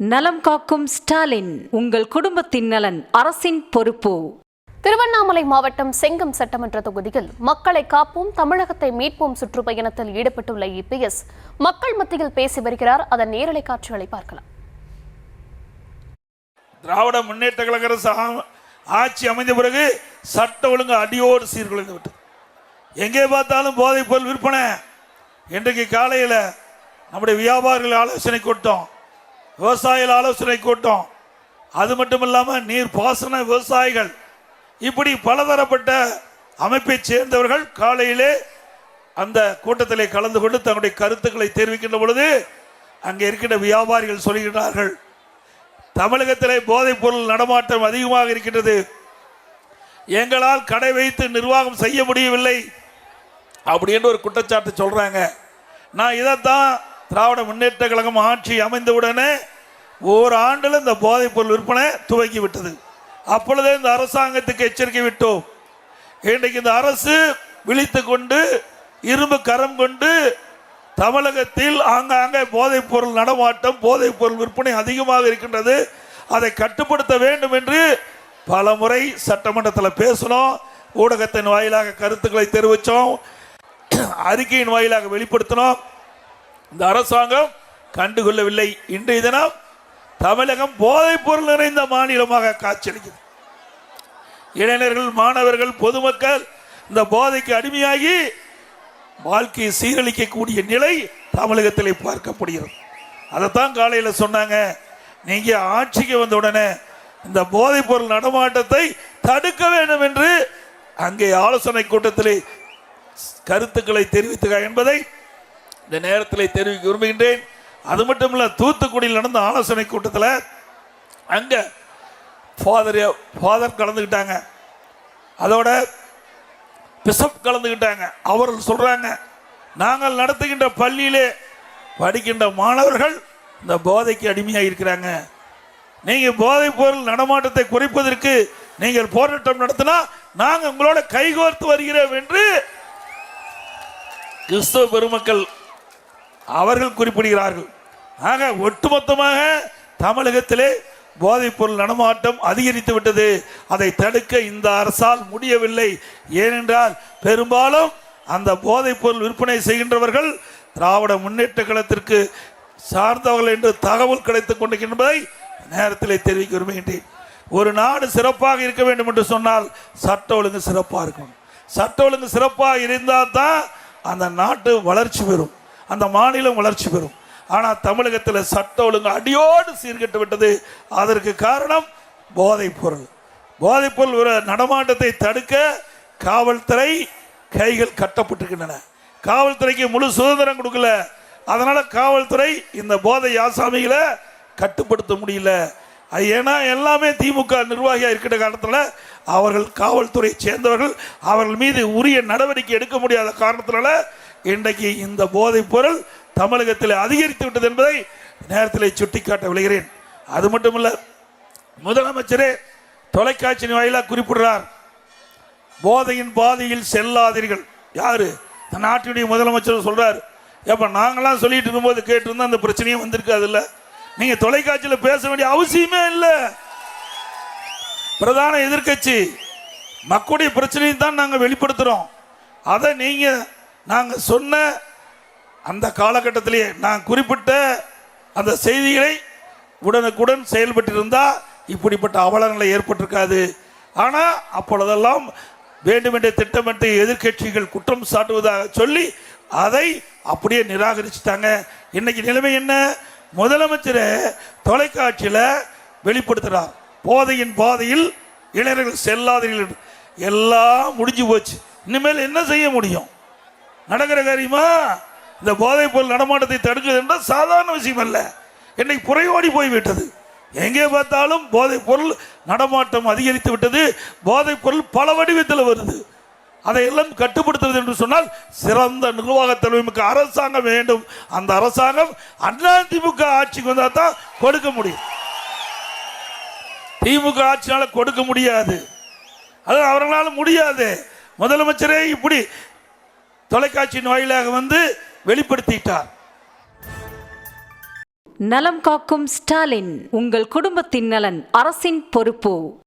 நலம் காக்கும் ஸ்டாலின் உங்கள் குடும்பத்தின் நலன் அரசின் பொறுப்பு. திருவண்ணாமலை மாவட்டம் செங்கம் சட்டமன்ற தொகுதியில் மக்களை காப்போம் தமிழகத்தை மீட்போம் சுற்றுப்பயணத்தில் ஈடுபட்டுள்ள இபிஎஸ் மக்கள் மத்தியில் பேசி வருகிறார். அதன் நேரலை காட்சிகளை பார்க்கலாம். திராவிட முன்னேற்ற கழக அரசு ஆட்சி அமைந்த பிறகு சட்ட ஒழுங்கு அடியோடு சீர்குலைந்து விட்டது. எங்கே பார்த்தாலும் போதைப் பொருள் விற்பனை. இன்றைக்கு காலையில் நம்முடைய வியாபாரிகள் ஆலோசனை கூட்டம். விவசாயிகள் ஆலோசனை கூட்டம். அது மட்டும் இல்லாமல் நீர் பாசன விவசாயிகள். இப்படி பலதரப்பட்ட அமைப்பை சேர்ந்தவர்கள் காலையிலே அந்த கூட்டத்திலே கலந்து கொண்டு தங்களுடைய கருத்துக்களை தெரிவிக்கின்ற பொழுது அங்கே இருக்கின்ற வியாபாரிகள் சொல்கிறார்கள் தமிழகத்திலே போதைப் பொருள் நடமாட்டம் அதிகமாக இருக்கின்றது. எங்களால் கடை வைத்து நிர்வாகம் செய்ய முடியவில்லை. அப்படின்னு ஒரு குற்றச்சாட்டு சொல்றாங்க. நான் இதைத்தான் திராவிட முன்னேற்ற கழகம் ஆட்சி அமைந்தவுடனே ஓராண்டில் இந்த போதைப் பொருள் விற்பனை துவங்கி விட்டது. அப்பொழுதே இந்த அரசாங்கத்துக்கு எச்சரிக்கை விட்டோம். இன்றைக்கு இந்த அரசு விழித்து கொண்டு இரும்பு கரம் கொண்டு தமிழகத்தில் ஆங்காங்கே போதைப் பொருள் நடமாட்டம் போதைப் பொருள் விற்பனை அதிகமாக இருக்கின்றது. அதை கட்டுப்படுத்த வேண்டும் என்று பல முறை சட்டமன்றத்தில் பேசினோம். ஊடகத்தின் வாயிலாக கருத்துக்களை தெரிவித்தோம். அறிக்கையின் வாயிலாக வெளிப்படுத்தினோம். இந்த அரசாங்கம் கண்டுகொள்ளவில்லை. இன்றைய தினம் தமிழகம் போதைப் பொருள் நிறைந்த மாநிலமாக காட்சியளிக்குது இளைஞர்கள் மாணவர்கள் பொதுமக்கள் இந்த போதைக்கு அடிமையாகி வாழ்க்கையை சீரழிக்கக்கூடிய நிலை தமிழகத்தில் பார்க்கப்படுகிறது. அதைத்தான் காலையில் சொன்னாங்க. நீங்க ஆட்சிக்கு வந்த உடனே இந்த போதைப் பொருள் நடமாட்டத்தை தடுக்க வேண்டும் என்று அங்கே ஆலோசனை கூட்டத்தில் கருத்துக்களை தெரிவித்துக என்பதை இந்த நேரத்தில் தெரிவிக்க விரும்புகின்றேன். அது மட்டும் இல்லை தூத்துக்குடியில் நடந்த ஆலோசனை கூட்டத்தில் அங்கே ஃபாதர் ஃபாதர் கலந்துக்கிட்டாங்க அதோட பிசப் கலந்துக்கிட்டாங்க அவர்கள் சொல்கிறாங்க நாங்கள் நடத்துகின்ற பள்ளியிலே படிக்கின்ற மாணவர்கள் இந்த போதைக்கு அடிமையாக இருக்கிறாங்க. நீங்கள் போதைப் பொருள் நடமாட்டத்தை குறைப்பதற்கு நீங்கள் போராட்டம் நடத்தினா நாங்கள் உங்களோட கைகோர்த்து வருகிறோம் என்று கிறிஸ்தவ பெருமக்கள் அவர்கள் குறிப்பிடுகிறார்கள். ஆக ஒட்டுமொத்தமாக தமிழகத்திலே போதைப்பொருள் நடமாட்டம் அதிகரித்து விட்டது. அதை தடுக்க இந்த அரசால் முடியவில்லை. ஏனென்றால் பெரும்பாலும் அந்த போதைப்பொருள் விற்பனை செய்கின்றவர்கள் திராவிட முன்னேற்ற கழகத்திற்கு சார்ந்தவர்கள் என்று தகவல் கிடைத்துக் கொண்டிருக்கின்றதை நேரத்திலே தெரிவிக்க விரும்புகின்றேன். ஒரு நாடு சிறப்பாக இருக்க வேண்டும் என்று சொன்னால் சட்ட ஒழுங்கு சிறப்பாக இருக்கணும். சட்ட ஒழுங்கு சிறப்பாக இருந்தால் தான் அந்த நாட்டு வளர்ச்சி பெறும். அந்த மாநிலம் வளர்ச்சி பெறும். ஆனால் தமிழகத்தில் சட்ட ஒழுங்கு அடியோடு சீர்கெட்டு விட்டது. அதற்கு காரணம் போதைப் பொருள் போதைப் பொருள் ஒரு நடமாட்டத்தை தடுக்க காவல்துறை கைகள் கட்டப்பட்டிருக்கின்றன. காவல்துறைக்கு முழு சுதந்திரம் கொடுக்கல. அதனால் காவல்துறை இந்த போதை ஆசாமிகளை கட்டுப்படுத்த முடியல. ஏன்னா எல்லாமே திமுக நிர்வாகியாக இருக்கிற காலத்தில் அவர்கள் காவல்துறை சேர்ந்தவர்கள். அவர்கள் மீது உரிய நடவடிக்கை எடுக்க முடியாத காரணத்தினால இன்றைக்கு இந்த போதைப் பொருள் தமிழகத்தில் அதிகரித்து விட்டது என்பதை நேரத்தில் சுட்டிக்காட்ட விளைகிறேன். அது மட்டுமல்ல முதலமைச்சரே தொலைக்காட்சி வாயிலாக குறிப்பிடுறார் போதையின் பாதையில் செல்லாதீர்கள். யாரு? இந்த நாட்டினுடைய முதலமைச்சர் சொல்றாரு. எப்ப நாங்களாம் சொல்லிட்டு இருக்கும்போது கேட்டிருந்தா அந்த பிரச்சனையும் வந்திருக்காது இல்லை நீங்க தொலைக்காட்சியில் பேச வேண்டிய அவசியமே இல்லை. பிரதான எதிர்க்கட்சி மக்களுடைய பிரச்சனையும் தான் நாங்கள் வெளிப்படுத்துகிறோம் அதை நீங்கள் நாங்கள் சொன்ன அந்த காலகட்டத்திலேயே நான் குறிப்பிட்ட அந்த செய்திகளை உடனுக்குடன் செயல்பட்டிருந்தால் இப்படிப்பட்ட அவலங்களை ஏற்பட்டிருக்காது. ஆனால் அப்பொழுதெல்லாம் வேண்டுமென்றே திட்டமிட்டு எதிர்க்கட்சிகள் குற்றம் சாட்டுவதாக சொல்லி அதை அப்படியே நிராகரிச்சுட்டாங்க. இன்னைக்கு நிலைமை என்ன? முதலமைச்சரை தொலைக்காட்சியில் வெளிப்படுத்துகிறார் போதையின் பாதையில் இளைஞர்கள் செல்லாதீர்கள். எல்லாம் முடிஞ்சு போச்சு. இனிமேல் என்ன செய்ய முடியும்? நடக்கிற காரியமா? இந்த போதைப் பொருள் நடமாட்டத்தை தடுக்கிறது என்றால் சாதாரண விஷயம் அல்ல. என்னை புறையோடி போய்விட்டது. எங்கே பார்த்தாலும் போதைப் பொருள் நடமாட்டம் அதிகரித்து விட்டது. போதைப் பொருள் பல வடிவத்தில் வருது. அதையெல்லாம் கட்டுப்படுத்துவது என்று சொன்னால் சிறந்த நிர்வாக தலைமைக்கு அரசாங்கம் வேண்டும். அந்த அரசாங்கம் அண்ணா திமுக ஆட்சிக்கு வந்தால் தான் கொடுக்க முடியும். திமுக ஆட்சினால் கொடுக்க முடியாது. அது அவர்களால முடியாது. முதலமைச்சரே இப்படி தொலைக்காட்சியின் வாயிலாக வந்து வெளிப்படுத்திட்டார். நலம் காக்கும் ஸ்டாலின் உங்கள் குடும்பத்தின் நலன் அரசின் பொறுப்பு.